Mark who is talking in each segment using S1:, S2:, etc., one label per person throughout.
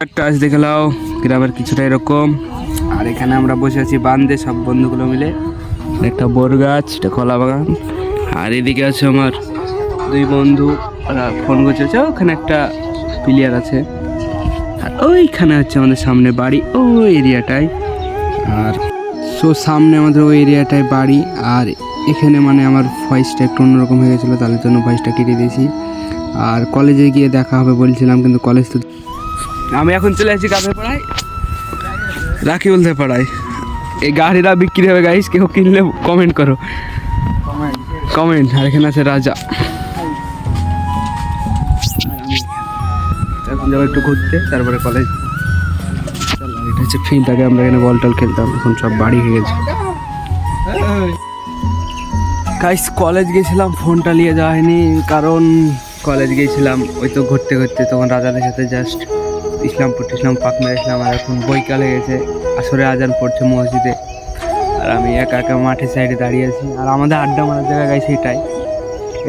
S1: আজ দেখে নাও, গ্রামের কিছুটা এরকম। আর এখানে আমরা বসে আছি বান্ধে সব বন্ধুগুলো মিলে। একটা বর গাছ, একটা কলা বাগান। আর এদিকে আছে আমার দুই বন্ধু ওরা ফোন করছে ওখানে একটা প্লেয়ার আছে। আর ওইখানে হচ্ছে আমাদের সামনে বাড়ি, ওই এরিয়াটায়। আর সো সামনে আমাদের ওই এরিয়াটায় বাড়ি, আর এখানে মানে আমার ভয়েসটা একটু অন্যরকম হয়ে গেছিল তার জন্য ভয়েসটা কেটে দিয়েছি। আর কলেজে গিয়ে দেখা হবে বলছিলাম, কিন্তু কলেজ তো আমি এখন চলে আসছি কাঁথে পাড়ায় রাখি বলতে পাড়ায়। এই গাড়িটা বিক্রি হবে গাইস কেউ কিনলে কমেন্ট করো। কমেন্ট আর এখানে আছে রাজা। এখন যাব একটু ঘুরতে, তারপরে কলেজ এটা হচ্ছে ফিল্ড আগে আমরা এখানে বল টল খেলতাম, এখন সব বাড়ি হয়ে গেছে। গাইস কলেজ গেছিলাম ফোনটা নিয়ে যাওয়া হয়নি, কারণ কলেজ গিয়েছিলাম ওই তো ঘুরতে ঘুরতে, তখন রাজাদের সাথে জাস্ট ইসলামপুর টিসলাম পাক মেরেছিলাম আর এখন বৈকাল গেছে, আসরে আজান পড়ছে মসজিদে। আর আমি একা একা মাঠের সাইডে দাঁড়িয়ে আছি। আর আমাদের আড্ডা মারার জায়গা গাই সেটাই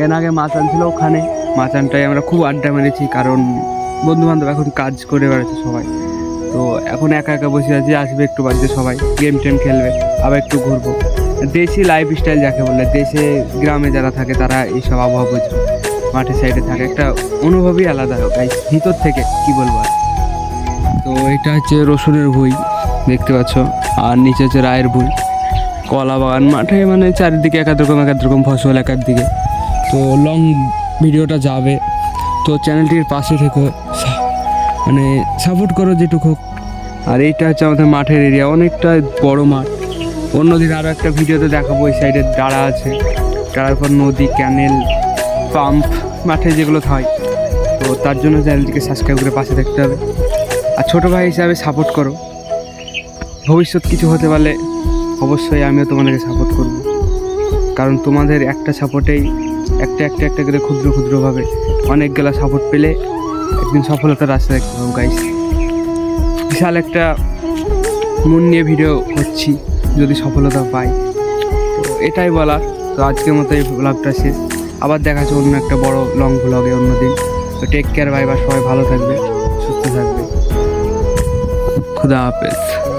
S1: এর আগে মাচান ছিল ওখানে। মাচানটায় আমরা খুব আড্ডা মেরেছি কারণ বন্ধু বান্ধব এখন কাজ করে বেড়াচ্ছে সবাই। তো এখন একা একা বসে আছি, আসবে একটু বাড়িতে সবাই। গেম টেম খেলবে, আবার একটু ঘুরবো। দেশি লাইফ স্টাইল যাকে বলে, দেশে, গ্রামে যারা থাকে তারা এইসব আবহাওয়া বুঝবে মাঠের সাইডে থাকে। একটা অনুভবই আলাদা গাই ভিতর থেকে, কি বলব আর। তো এটা হচ্ছে রসুনের ভুই, দেখতে পাচ্ছ। আর নিচে হচ্ছে রায়ের ভুই। কলা বাগান, মাঠে মানে চারিদিকে এক এক রকম এক এক রকম ফসল এক এক দিকে তো লং ভিডিওটা যাবে। তো চ্যানেলটির পাশে থেকে। মানে সাপোর্ট করো যেটুকু। আর এইটা হচ্ছে আমাদের মাঠের এরিয়া অনেকটা বড় মাঠ। অন্যদিন আরও একটা ভিডিওতে দেখাবো ওই সাইডে ডাড়া আছে। ডাড়ার পর নদী ক্যানেল পাম্প মাঠে যেগুলো হয়। তো তার জন্য চ্যানেলটিকে সাবস্ক্রাইব করে পাশে থাকতে হবে। আর ছোটো ভাই হিসাবে সাপোর্ট করো। ভবিষ্যৎ কিছু হতে পারলে অবশ্যই আমিও তোমাদেরকে সাপোর্ট করব। কারণ তোমাদের একটা সাপোর্টেই একটা একটা একটা করে ক্ষুদ্র, ক্ষুদ্রভাবে অনেকগুলো সাপোর্ট পেলে একদিন সফলতার রাস্তা দেখতে পাবো গাইস বিশাল একটা মন নিয়ে ভিডিও করছি যদি সফলতা পাই। তো এটাই বলার। তো আজকের মতো এই ব্লগটা শেষ। আবার দেখা যাচ্ছে অন্য একটা বড় লং ব্লগে অন্যদিন। তো টেক কেয়ার বাই বা সবাই ভালো থাকবে, সুস্থ থাকবে। খুদা হাফেজ।